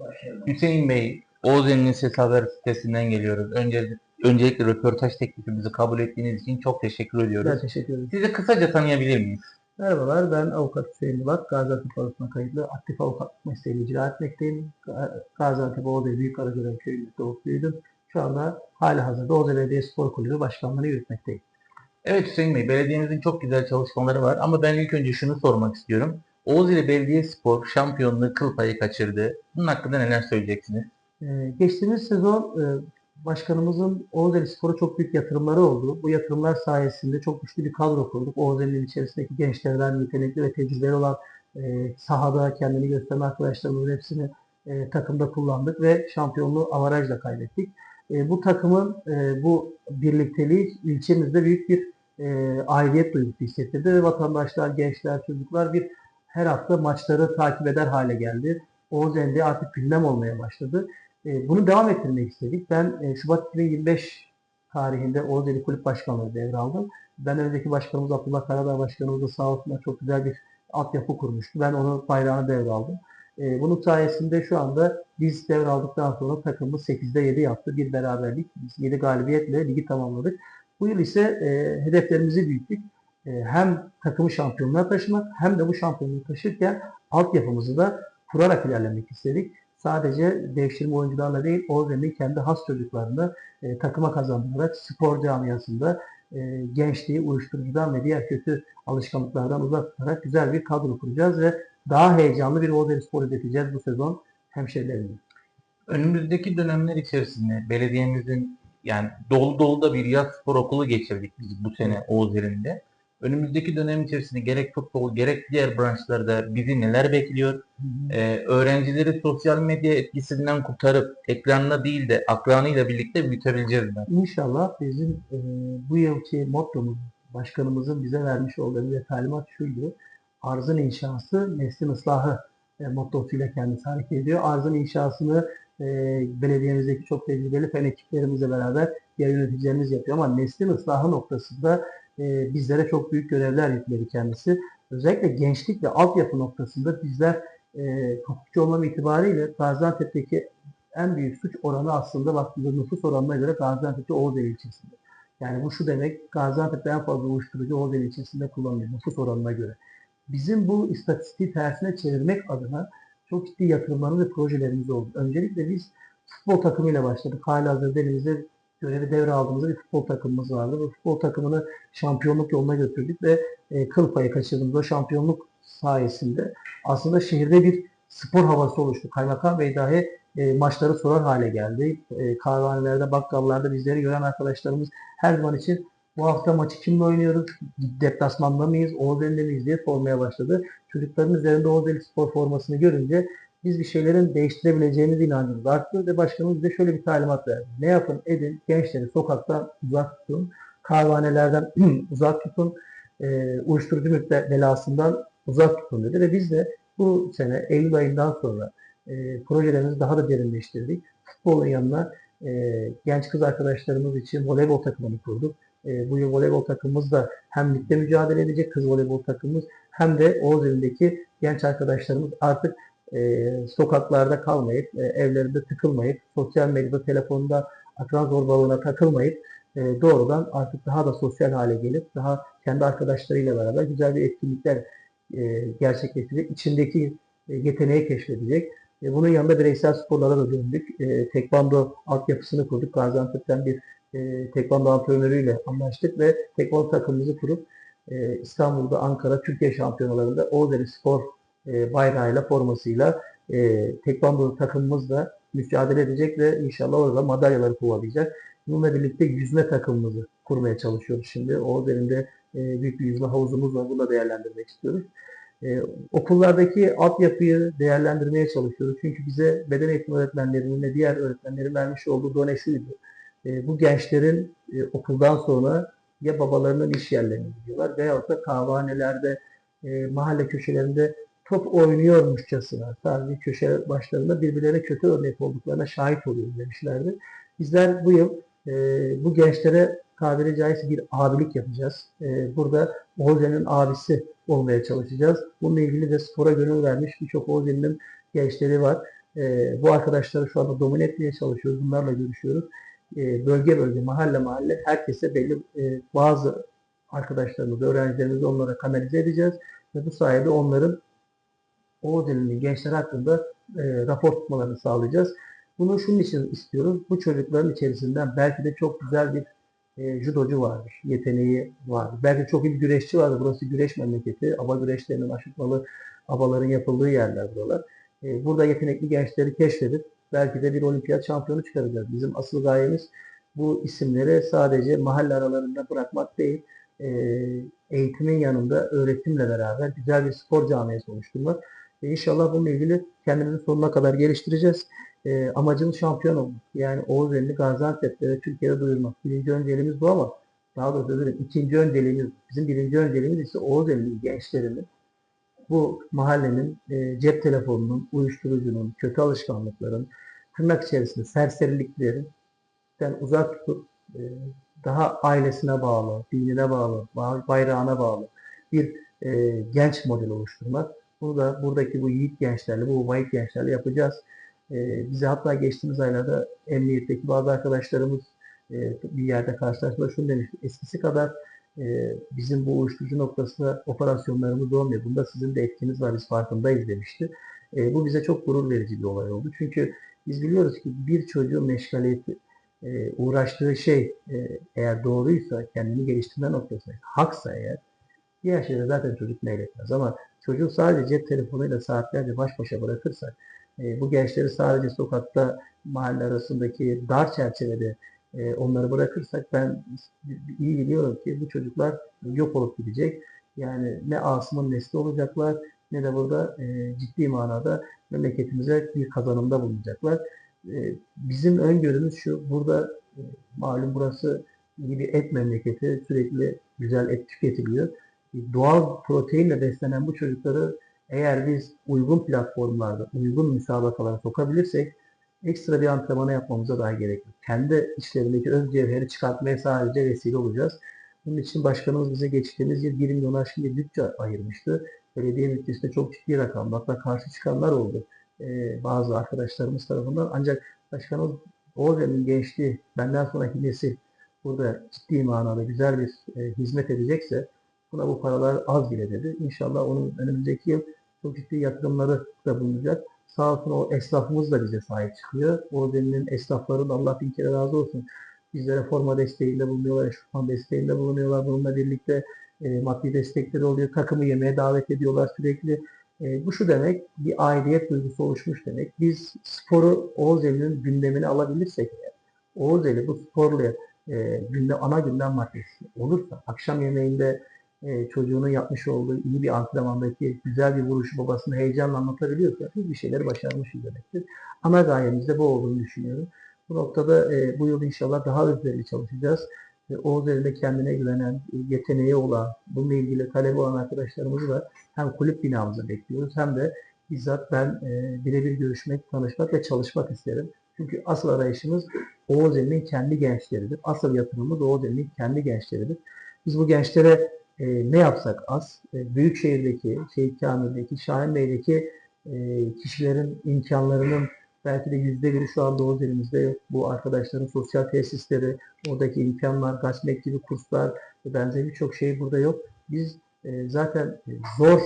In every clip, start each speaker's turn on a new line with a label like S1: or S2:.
S1: Başarılı.
S2: Hüseyin Bey, Oğuzhan'ın Ses Haber sitesinden geliyoruz. Önce, öncelikle röportaj teklifimizi kabul ettiğiniz için çok teşekkür ediyoruz.
S3: Ben teşekkür ederim.
S2: Sizi kısaca tanıyabilir miyiz?
S3: Merhabalar, ben avukat Hüseyin Bulat. Gaziantep Barosu'na kayıtlı aktif avukat mesleğini icra etmekteyim. Ga- Gaziantep Oğuzeli Büyük Karagören Köyü'nde doğup büyüdüm. Şu anda hali hazırda Oğuzeli Belediye Spor Kulübü başkanlığını yürütmekteyim.
S2: Evet Hüseyin Bey, belediyemizin çok güzel çalışmaları var ama ben ilk önce şunu sormak istiyorum. Oğuzeli Belediyespor şampiyonluğu kıl payı kaçırdı. Bunun hakkında neler söyleyeceksiniz?
S3: Ee, geçtiğimiz sezon e, başkanımızın Oğuzeli Spor'a çok büyük yatırımları oldu. Bu yatırımlar sayesinde çok güçlü bir kadro kurduk. Oğuzeli'nin içerisindeki gençlerden yetenekli ve tecrübeli olan e, sahada kendini gösteren arkadaşlarımızın hepsini e, takımda kullandık ve şampiyonluğu avarajla kaybettik. E, bu takımın bu birlikteliği ilçemizde büyük bir e, aidiyet duygusu hissettirdi ve vatandaşlar, gençler, çocuklar bir her hafta maçları takip eder hale geldi. Oğuzeli'de artık gündem olmaya başladı. E, bunu devam ettirmek istedik. Ben e, Şubat 2025 tarihinde Oğuzeli Kulüp Başkanlığı devraldım. Ben önceki başkanımız Abdullah Karadağ Başkanımız da sağ olsunlar çok güzel bir altyapı kurmuştu. Ben onun bayrağını devraldım. E, bunun sayesinde şu anda biz devraldıktan sonra takımımız 8'de 7 yaptı. Bir beraberlik, biz 7 galibiyetle ligi tamamladık. Bu yıl ise e, hedeflerimizi büyüttük. E, hem takımı şampiyonluğa taşımak hem de bu şampiyonluğu taşırken altyapımızı da kurarak ilerlemek istedik sadece devşirme oyuncularla değil, Oğuzeli'nin kendi has çocuklarını e, takıma kazandırarak spor camiasında e, gençliği uyuşturucudan ve diğer kötü alışkanlıklardan uzak tutarak güzel bir kadro kuracağız ve daha heyecanlı bir Oğuzeli spor üreteceğiz bu sezon hemşehrilerimle.
S2: Önümüzdeki dönemler içerisinde belediyemizin yani dolu dolu da bir yaz spor okulu geçirdik biz bu sene Oğuzeli'nde. Önümüzdeki dönem içerisinde gerek futbol gerek diğer branşlarda bizi neler bekliyor? Ee, öğrencileri sosyal medya etkisinden kurtarıp ekranla değil de akranıyla birlikte büyütebileceğiz ben.
S3: İnşallah bizim e, bu yılki mottomuz, başkanımızın bize vermiş olduğu bir talimat şuydu. Arzın inşası, neslin ıslahı e, mottosuyla kendisi hareket ediyor. Arzın inşasını e, belediyemizdeki çok tecrübeli fen ekiplerimizle beraber diğer yöneticilerimiz yapıyor ama neslin ıslahı noktasında e, bizlere çok büyük görevler yükledi kendisi. Özellikle gençlik ve altyapı noktasında bizler e, hukukçu olmam itibariyle Gaziantep'teki en büyük suç oranı aslında baktığımızda nüfus oranına göre Gaziantep'te Oğuzeli ilçesinde. Yani bu şu demek Gaziantep'te en fazla uyuşturucu Oğuzeli ilçesinde kullanılıyor nüfus oranına göre. Bizim bu istatistiği tersine çevirmek adına çok ciddi yatırımlarımız ve projelerimiz oldu. Öncelikle biz futbol takımıyla başladık. Hala hazırda elimizde görevi devraldığımızda bir futbol takımımız vardı. Bu futbol takımını şampiyonluk yoluna götürdük ve e, kıl payı kaçırdığımız o şampiyonluk sayesinde aslında şehirde bir spor havası oluştu. Kaymakam Bey dahi e, maçları sorar hale geldi. E, kahvehanelerde, bakkallarda bizleri gören arkadaşlarımız her zaman için bu hafta maçı kimle oynuyoruz? Deplasmanda mıyız? Oğuzeli'nde miyiz diye sormaya başladı. Çocukların üzerinde Oğuzeli spor formasını görünce biz bir şeylerin değiştirebileceğimiz inancımız arttı ve başkanımız bize şöyle bir talimat verdi. Ne yapın edin gençleri sokaktan uzak tutun, kahvehanelerden uzak tutun, e, uyuşturucu müddet belasından uzak tutun dedi ve biz de bu sene Eylül ayından sonra e, projelerimizi daha da derinleştirdik. Futbolun yanına e, genç kız arkadaşlarımız için voleybol takımını kurduk. E, bu yıl voleybol takımımız da hem ligde mücadele edecek kız voleybol takımımız hem de Oğuzeli'ndeki genç arkadaşlarımız artık e, sokaklarda kalmayıp, e, evlerinde tıkılmayıp, sosyal medyada, telefonda akran zorbalığına takılmayıp e, doğrudan artık daha da sosyal hale gelip daha kendi arkadaşlarıyla beraber güzel bir etkinlikler e, gerçekleştirecek. İçindeki e, yeteneği keşfedecek. E, bunun yanında bireysel sporlara da döndük. E, tekvando altyapısını kurduk. Gaziantep'ten bir e, tekvando antrenörüyle anlaştık ve tekvando takımımızı kurup e, İstanbul'da, Ankara, Türkiye şampiyonalarında Oğuzeli Spor e, bayrağıyla, formasıyla e, tekvando takımımız da mücadele edecek ve inşallah orada madalyaları kovalayacak. Bununla birlikte yüzme takımımızı kurmaya çalışıyoruz şimdi. Oğuzeli'nde e, büyük bir yüzme havuzumuz var. Bunu da değerlendirmek istiyoruz. E, okullardaki altyapıyı değerlendirmeye çalışıyoruz. Çünkü bize beden eğitimi öğretmenlerinin ve diğer öğretmenlerin vermiş olduğu done şuydu. E, bu gençlerin e, okuldan sonra ya babalarının iş yerlerine gidiyorlar veyahut da kahvehanelerde, e, mahalle köşelerinde top oynuyormuşçasına sadece köşe başlarında birbirlerine kötü örnek olduklarına şahit oluyoruz demişlerdi. Bizler bu yıl e, bu gençlere tabiri caizse bir abilik yapacağız. E, burada Oğuzeli'nin abisi olmaya çalışacağız. Bununla ilgili de spora gönül vermiş birçok Oğuzeli'nin gençleri var. e, bu arkadaşları şu anda domine etmeye çalışıyoruz. Bunlarla görüşüyoruz. E, bölge bölge, mahalle mahalle herkese belli e, bazı arkadaşlarımızı, öğrencilerimizi onlara kanalize edeceğiz. Ve bu sayede onların o dilinin gençler hakkında e, rapor tutmalarını sağlayacağız. Bunu şunun için istiyoruz. Bu çocukların içerisinden belki de çok güzel bir e, judocu vardır. Yeteneği vardır. Belki çok iyi bir güreşçi vardır. Burası güreş memleketi. Aba güreşlerinin aşıtmalı abaların yapıldığı yerler buralar. E, burada yetenekli gençleri keşfedip belki de bir olimpiyat şampiyonu çıkaracağız. Bizim asıl gayemiz bu isimleri sadece mahalle aralarında bırakmak değil, e, eğitimin yanında öğretimle beraber güzel bir spor camiası oluşturmak. E, inşallah bununla ilgili kendimizi sonuna kadar geliştireceğiz. E, amacımız şampiyon olmak. Yani Oğuz Elini Gaziantep'te ve Türkiye'de duyurmak. Birinci önceliğimiz bu ama daha doğrusu özür dilerim, ikinci önceliğimiz, bizim birinci önceliğimiz ise Oğuz Elini gençlerinin bu mahallenin e, cep telefonunun, uyuşturucunun, kötü alışkanlıkların, tırnak içerisinde serseriliklerin uzak tutup e, daha ailesine bağlı, dinine bağlı, ba- bayrağına bağlı bir e, genç model oluşturmak. Bunu da buradaki bu yiğit gençlerle, bu vahit gençlerle yapacağız. E, bize hatta geçtiğimiz aylarda emniyetteki bazı arkadaşlarımız e, bir yerde karşılaştılar şunu demişti. Eskisi kadar e, bizim bu uyuşturucu noktasında operasyonlarımız olmuyor. Bunda sizin de etkiniz var, biz farkındayız demişti. E, bu bize çok gurur verici bir olay oldu. Çünkü biz biliyoruz ki bir çocuğun meşgaliyeti, e, uğraştığı şey e, eğer doğruysa, kendini geliştirme noktasında haksa eğer, diğer şeyde zaten çocuk meyletmez. Ama çocuğu sadece cep telefonuyla saatlerce baş başa bırakırsak, e, bu gençleri sadece sokakta, mahalle arasındaki dar çerçevede e, onları bırakırsak ben iyi biliyorum ki bu çocuklar yok olup gidecek. Yani ne Asım'ın nesli olacaklar ne de burada e, ciddi manada memleketimize bir kazanımda bulunacaklar. E, bizim öngörümüz şu, burada malum burası iyi bir et memleketi, sürekli güzel et tüketiliyor. Doğal proteinle beslenen bu çocukları eğer biz uygun platformlarda, uygun müsabakalara sokabilirsek ekstra bir antrenmana yapmamıza daha gerek yok. Kendi işlerindeki öz cevheri çıkartmaya sadece vesile olacağız. Bunun için başkanımız bize geçtiğimiz yıl 1 milyon aşkın bir bütçe ayırmıştı. Belediye bütçesinde çok ciddi rakam. Hatta karşı çıkanlar oldu. Ee, bazı arkadaşlarımız tarafından. Ancak başkanımız Oğuzhan'ın gençliği, benden sonraki nesil burada ciddi manada güzel bir e, hizmet edecekse buna bu paralar az bile dedi. İnşallah onun önümüzdeki yıl çok ciddi yatırımları da bulunacak. Sağ olsun o esnafımız da bize sahip çıkıyor. O denilen esnafların Allah bin kere razı olsun. Bizlere forma desteğinde bulunuyorlar, eşofman desteğinde bulunuyorlar. Bununla birlikte e, maddi destekleri oluyor. Takımı yemeğe davet ediyorlar sürekli. E, bu şu demek, bir aidiyet duygusu oluşmuş demek. Biz sporu Oğuzeli'nin gündemine alabilirsek eğer, Oğuzeli bu sporla e, gündem, ana gündem maddesi olursa, akşam yemeğinde e, çocuğunun yapmış olduğu iyi bir antrenmandaki güzel bir vuruşu babasını heyecanla anlatabiliyorsa biz bir şeyleri başarmışız demektir. Ana gayemiz de bu olduğunu düşünüyorum. Bu noktada e, bu yıl inşallah daha özverili çalışacağız. E, o üzerinde kendine güvenen, yeteneği olan, bununla ilgili talebi olan arkadaşlarımızı da hem kulüp binamıza bekliyoruz hem de bizzat ben e, birebir görüşmek, tanışmak ve çalışmak isterim. Çünkü asıl arayışımız Oğuz Emin'in kendi gençleridir. Asıl yatırımımız Oğuz Emin'in kendi gençleridir. Biz bu gençlere e, ne yapsak az. E, Büyükşehir'deki, Şehit Kamil'deki, Şahin Bey'deki e, kişilerin imkanlarının belki de yüzde biri şu anda Oğuz elimizde yok. Bu arkadaşların sosyal tesisleri, oradaki imkanlar, gasmek gibi kurslar ve benzeri birçok şey burada yok. Biz e, zaten zor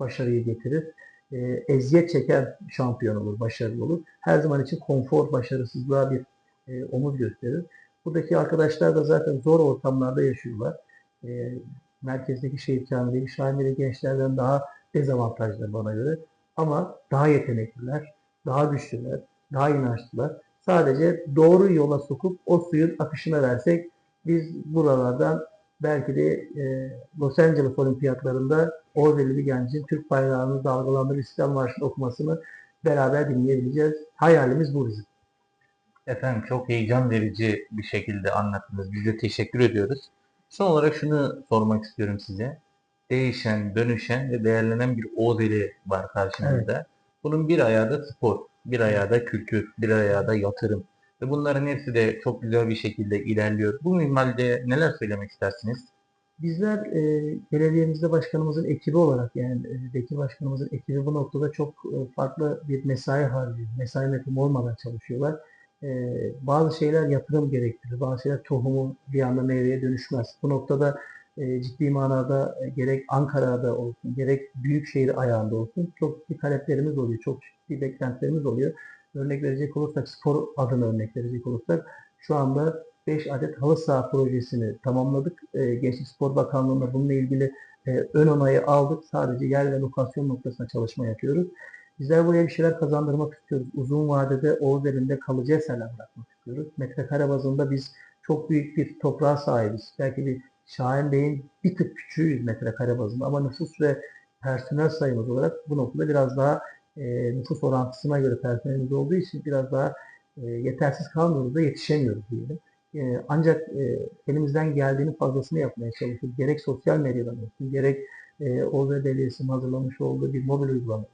S3: başarıyı getirir. E, eziyet çeken şampiyon olur, başarılı olur. Her zaman için konfor, başarısızlığa bir e, omuz gösterir. Buradaki arkadaşlar da zaten zor ortamlarda yaşıyorlar. E, merkezdeki şehir kamilindeki Şahinleri gençlerden daha dezavantajlı bana göre. Ama daha yetenekliler, daha güçlüler, daha inançlılar. Sadece doğru yola sokup o suyun akışına versek biz buralardan belki de e, Los Angeles olimpiyatlarında Oğuzeli bir gencin Türk bayrağını dalgalandırıp İslam Marşı'nı okumasını beraber dinleyebileceğiz. Hayalimiz bu bizim.
S2: Efendim çok heyecan verici bir şekilde anlattınız. Biz de teşekkür ediyoruz. Son olarak şunu sormak istiyorum size. Değişen, dönüşen ve değerlenen bir Oğuzeli var karşımızda. Bunun bir ayağı da spor, bir ayağı da kültür, bir ayağı da yatırım. Ve bunların hepsi de çok güzel bir şekilde ilerliyor. Bu minvalde neler söylemek istersiniz?
S3: Bizler e, belediyemizde başkanımızın ekibi olarak yani e, Bekir başkanımızın ekibi bu noktada çok e, farklı bir mesai harcıyor. Mesai metim olmadan çalışıyorlar. E, bazı şeyler yatırım gerektirir. Bazı şeyler tohumu bir anda meyveye dönüşmez. Bu noktada e, ciddi manada e, gerek Ankara'da olsun, gerek büyükşehir ayağında olsun çok ciddi taleplerimiz oluyor. Çok ciddi beklentilerimiz oluyor. Örnek verecek olursak, spor adına örnek verecek olursak şu anda 5 adet halı saha projesini tamamladık. E, Gençlik Spor Bakanlığı'nda bununla ilgili e, ön onayı aldık. Sadece yer ve lokasyon noktasında çalışma yapıyoruz. Bizler buraya bir şeyler kazandırmak istiyoruz. Uzun vadede Oğuz elinde kalıcı eserler bırakmak istiyoruz. Metrekare bazında biz çok büyük bir toprağa sahibiz. Belki bir Şahin Bey'in bir tık küçüğüyüz metrekare bazında ama nüfus ve personel sayımız olarak bu noktada biraz daha e, nüfus orantısına göre personelimiz olduğu için biraz daha e, yetersiz kalmıyoruz da yetişemiyoruz diyelim. E, ancak e, elimizden geldiğinin fazlasını yapmaya çalışıyoruz. Gerek sosyal medyadan olsun, gerek e, Oğuz Belediyesi'nin hazırlamış olduğu bir mobil uygulama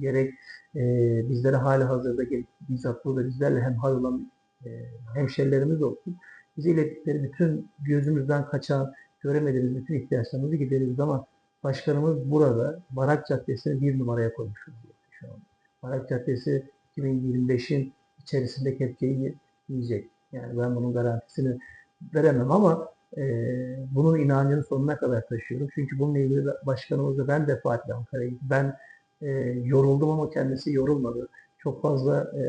S3: gerek e, bizlere hali hazırda gelip bizzat burada bizlerle hem hal olan e, hemşerilerimiz olsun. Bize ilettikleri bütün gözümüzden kaçan, göremediğimiz bütün ihtiyaçlarımızı gideriyoruz ama başkanımız burada Barak Caddesi'ni bir numaraya koymuş şu an. Barak Caddesi 2025'in içerisinde kepçeyi yiyecek. Yani ben bunun garantisini veremem ama e, bunun inancını sonuna kadar taşıyorum. Çünkü bununla ilgili başkanımızla ben defaatle Ankara'ya. Ben e, yoruldum ama kendisi yorulmadı. Çok fazla e,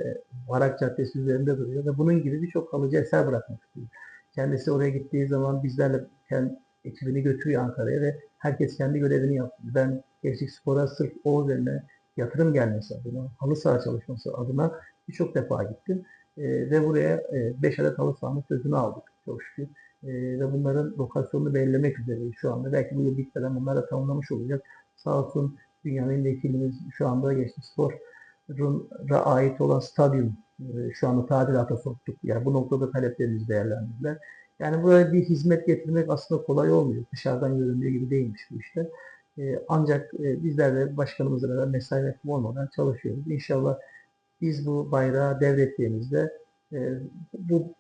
S3: Barak Caddesi üzerinde duruyor ve bunun gibi birçok kalıcı eser bırakmak istiyor. Kendisi oraya gittiği zaman bizlerle kendi ekibini götürüyor Ankara'ya ve herkes kendi görevini yapıyor. Ben Gençlik Spor'a sırf o üzerine yatırım gelmesi adına, halı saha çalışması adına birçok defa gittim. E, ve buraya 5 adet halı sahanın sözünü aldık çok şükür. E, ve bunların lokasyonunu belirlemek üzereyiz şu anda. Belki bu yıl bitmeden bunları da tamamlamış olacak. Sağ olsun dünyanın vekilimiz şu anda Gençlik Spor'a ait olan stadyum e, şu anda tadilata soktuk. Yani bu noktada taleplerimizi değerlendirdiler. Yani buraya bir hizmet getirmek aslında kolay olmuyor. Dışarıdan göründüğü gibi değilmiş bu işte. E, ancak e, bizler de başkanımızla beraber mesai metim olmadan çalışıyoruz. İnşallah biz bu bayrağı devrettiğimizde bu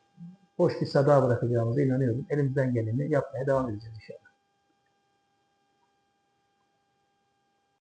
S3: boş bir sada bırakacağımıza inanıyorum. Elimizden geleni yapmaya devam edeceğiz inşallah.